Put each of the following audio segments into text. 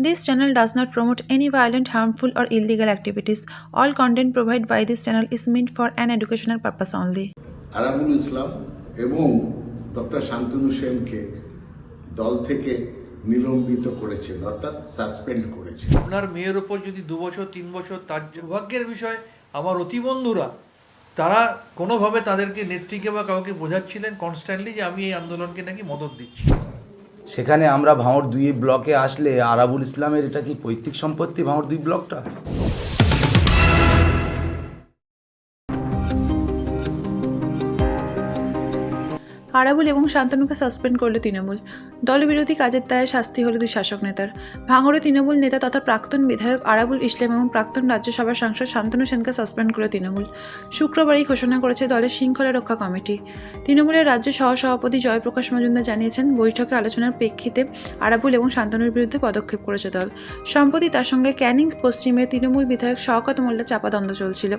This channel does not promote any violent, harmful, or illegal activities. All content provided by this channel is meant for an educational purpose only. Arabul ইসলাম এবং doctor Shantanu সেনকে দল থেকে নিলম্বিত করেছেন অর্থাৎ suspend করেছেন আপনার মেয়ের ওপর যদি দু বছর তিন বছর তার সৌভাগ্যের বিষয় আমার অতি বন্ধুরা তারা কোনোভাবে তাদেরকে নেত্রীকে বা কাউকে বোঝাচ্ছিলেন কনস্ট্যান্টলি যে আমি এই আন্দোলনকে নাকি মদত দিচ্ছি সেখানে আমরা ভাঁড় দুই ব্লকে আসলে আরাবুল ইসলামের এটা কি পৈতৃক সম্পত্তি ভাঁড় দুই ব্লকটা? আরাবুল এবং শান্তনুকে সাসপেন্ড করল তৃণমূল। দলবিরোধী কাজের দায়ে শাস্তি হল দুই শাসক নেতার। ভাঙড়ে তৃণমূল নেতা তথা প্রাক্তন বিধায়ক আরাবুল ইসলাম এবং প্রাক্তন রাজ্যসভার সাংসদ শান্তনু সেনকে সাসপেন্ড করল তৃণমূল। শুক্রবারই ঘোষণা করেছে দলের শৃঙ্খলা রক্ষা কমিটি। তৃণমূলের রাজ্য সহসভাপতি জয়প্রকাশ মজুমদার জানিয়েছেন, বৈঠকে আলোচনার প্রেক্ষিতে আরাবুল এবং শান্তনুর বিরুদ্ধে পদক্ষেপ করেছে দল। সম্প্রতি তার সঙ্গে ক্যানিং পশ্চিমে তৃণমূল বিধায়ক শওকত মোল্লা চাপাদ্বন্দ্ব চলছিল।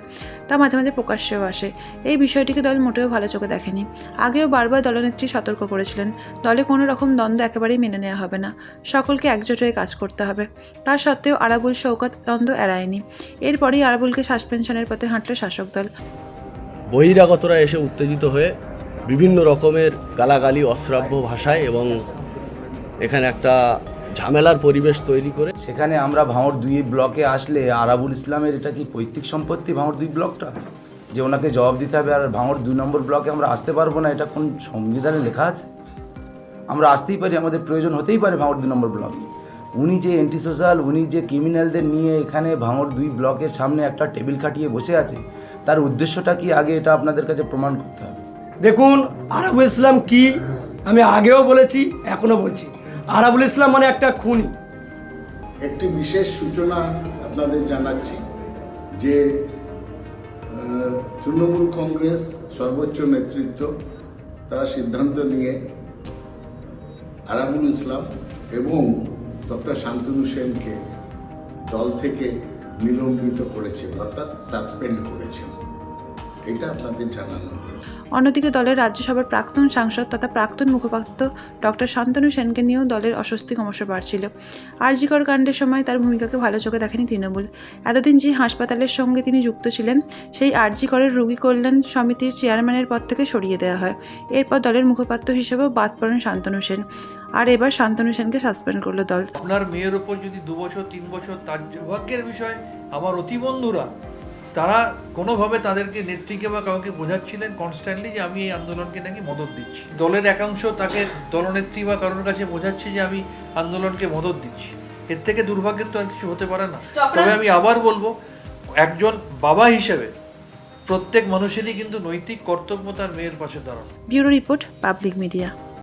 তা মাঝে মাঝে প্রকাশ্যেও আসে। এই বিষয়টিকে দল মোটেও ভালো চোখে দেখেনি। আগেও বারবার দলনেত্রী সতর্ক করেছিলেন। দলে কোনো রকম দ্বন্দ্ব একেবারেই মেনে নেওয়া হবে না। সকলকে একজোট হয়ে কাজ করতে হবে। তার সত্ত্বেও আরাবুল শৌকত দ্বন্দ্ব এড়ায়নি। এরপরেই আরাবুলকে সাসপেনশনের পথে হাঁটল শাসক দল। বহিরাগতরা এসে উত্তেজিত হয়ে বিভিন্ন রকমের গালাগালি অশ্রাব্য ভাষায় এবং এখানে একটা ঝামেলার পরিবেশ তৈরি করে। সেখানে আমরা ভাঙড় দুই ব্লকে আসলে আরাবুল ইসলামের এটা কি পৈতৃক সম্পত্তি ভাঙড় দুই ব্লকটা? যে ওনাকে জবাব দিতে হবে আর ভাঙড় দুই নম্বর ব্লকে আমরা আসতে পারব না এটা কোন সংবিধানে লেখা আছে? আমরা আসতেই পারি আমাদের প্রয়োজন হতেই পারে ভাঙড় দুই নম্বর ব্লকে। উনি যে অ্যান্টি সোশ্যাল উনি যে ক্রিমিনালদের নিয়ে এখানে ভাঙড় দুই ব্লকের সামনে একটা টেবিল খাটিয়ে বসে আছে তার উদ্দেশ্যটা কি আগে এটা আপনাদের কাছে প্রমাণ করতে হবে? দেখুন আরাবুল ইসলাম কি? আমি আগেও বলেছি এখনও বলছি। আরাবুল ইসলাম মানে একটা খুনি। একটি বিশেষ সূচনা আপনাদের জানাচ্ছি যে তৃণমূল কংগ্রেস সর্বোচ্চ নেতৃত্ব, তারা সিদ্ধান্ত নিয়ে আরাবুল ইসলাম এবং ডক্টর শান্তনু সেনকে দল থেকে নিলম্বিত করেছেন, অর্থাৎ সাসপেন্ড করেছেন। এটা আপনাদের জানানো অন্যদিকে দলের রাজ্যসভার প্রাক্তন সাংসদ তথা প্রাক্তন মুখপাত্র ডক্টর শান্তনু সেনকে নিয়েও দলের অস্বস্তি ক্রমশ বাড়ছিল। আরজিকর কাণ্ডের সময় তার ভূমিকাকে ভালো চোখে দেখেনি তৃণমূল। এতদিন যে হাসপাতালের সঙ্গে তিনি যুক্ত ছিলেন সেই আরজিকরের রোগী কল্যাণ সমিতির চেয়ারম্যানের পদ থেকে সরিয়ে দেওয়া হয়। এরপর দলের মুখপাত্র হিসেবেও বাদ পড়েন শান্তনু সেন। আর এবার শান্তনু সেনকে সাসপেন্ড করল দল। আপনার মেয়ের ওপর যদি দু বছর তিন বছর তার বিষয় আমার অতি বন্ধুরা তারা কোনোভাবে তাদেরকে নেত্রীকে বা কাউকে বোঝাচ্ছিলেন কনস্ট্যান্টলি যে আমি এই আন্দোলনকে নাকি মদত দিচ্ছি। দলের একাংশ তাকে দলনেত্রী বা কারোর কাছে বোঝাচ্ছে যে আমি আন্দোলনকে মদত দিচ্ছি। এর থেকে দুর্ভাগ্যের তো আর কিছু হতে পারে না। তবে আমি আবার বলব একজন বাবা হিসেবে প্রত্যেক মানুষেরই কিন্তু নৈতিক কর্তব্য তার মেয়ের পাশে দাঁড়ানো। Bureau report public media.